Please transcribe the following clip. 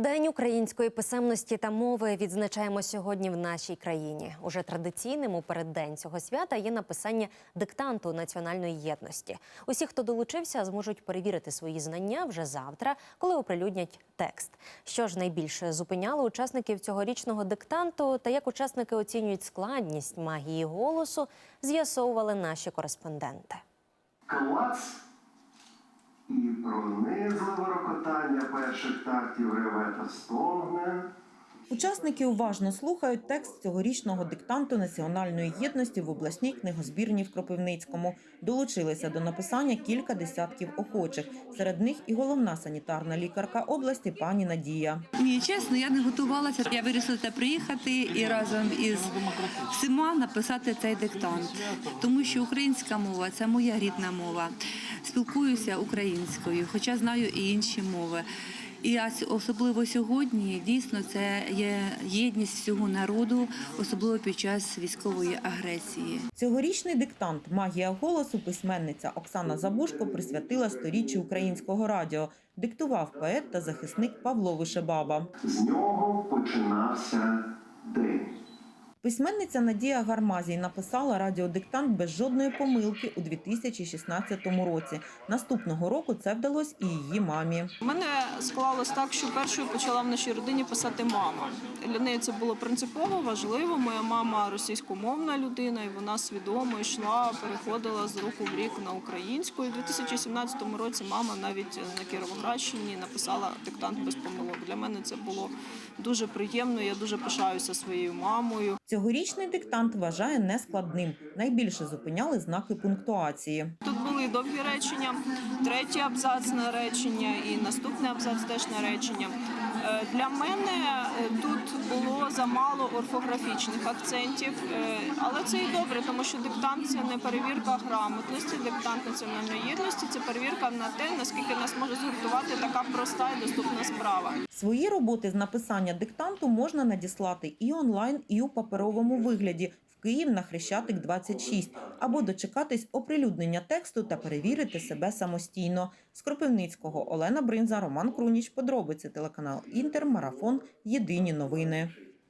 День української писемності та мови відзначаємо сьогодні в нашій країні. Уже традиційним у переддень цього свята є написання диктанту національної єдності. Усі, хто долучився, зможуть перевірити свої знання вже завтра, коли оприлюднять текст. Що ж найбільше зупиняло учасників цьогорічного диктанту та як учасники оцінюють складність магії голосу, з'ясовували наші кореспонденти. клац і пронизливе рокотання перших тактів рева та стогне. Учасники уважно слухають текст цьогорічного диктанту національної єдності в обласній книгозбірні в Кропивницькому. Долучилися до написання кілька десятків охочих. Серед них і головна санітарна лікарка області пані Надія. Ні, чесно, я не готувалася. Я вирішила приїхати і разом із всіма написати цей диктант, тому що українська мова це моя рідна мова. Спілкуюся українською, хоча знаю і інші мови. І особливо сьогодні дійсно це є єдність всього народу, особливо під час військової агресії. Цьогорічний диктант Магія голосу письменниця Оксана Забушко присвятила сторіччю українського радіо. Диктував поет та захисник Павло Вишебаба. З нього починався день. Письменниця Надія Гармазій написала радіодиктант без жодної помилки у 2016 році. Наступного року це вдалося і її мамі. У мене склалось так, що першою почала в нашій родині писати мама. Для неї це було принципово важливо. Моя мама російськомовна людина, і вона свідомо йшла, переходила з року в рік на українську. І в 2017 році мама навіть на Кіровоградщині написала диктант без помилок. Для мене це було дуже приємно. Я дуже пишаюся своєю мамою. Цьогорічний диктант вважає нескладним. Найбільше зупиняли знаки пунктуації. Тут були довгі речення, третій абзац на речення і наступний абзац теж на речення. Е, Для мене е, тут було замало орфографічних акцентів, е, але це і добре, тому що диктант це не перевірка грамотності, диктант національної єдності це перевірка на те, наскільки нас може згуртувати така проста і доступна справа. Свої роботи з написання диктанту можна надіслати і онлайн, і у паперовому вигляді в Київ на Хрещатик 26, або дочекатись оприлюднення тексту та перевірити себе самостійно. З Кропивницького Олена Бринза, Роман Круніч, подробиці телеканал Інтер, Марафон. Єдині новини.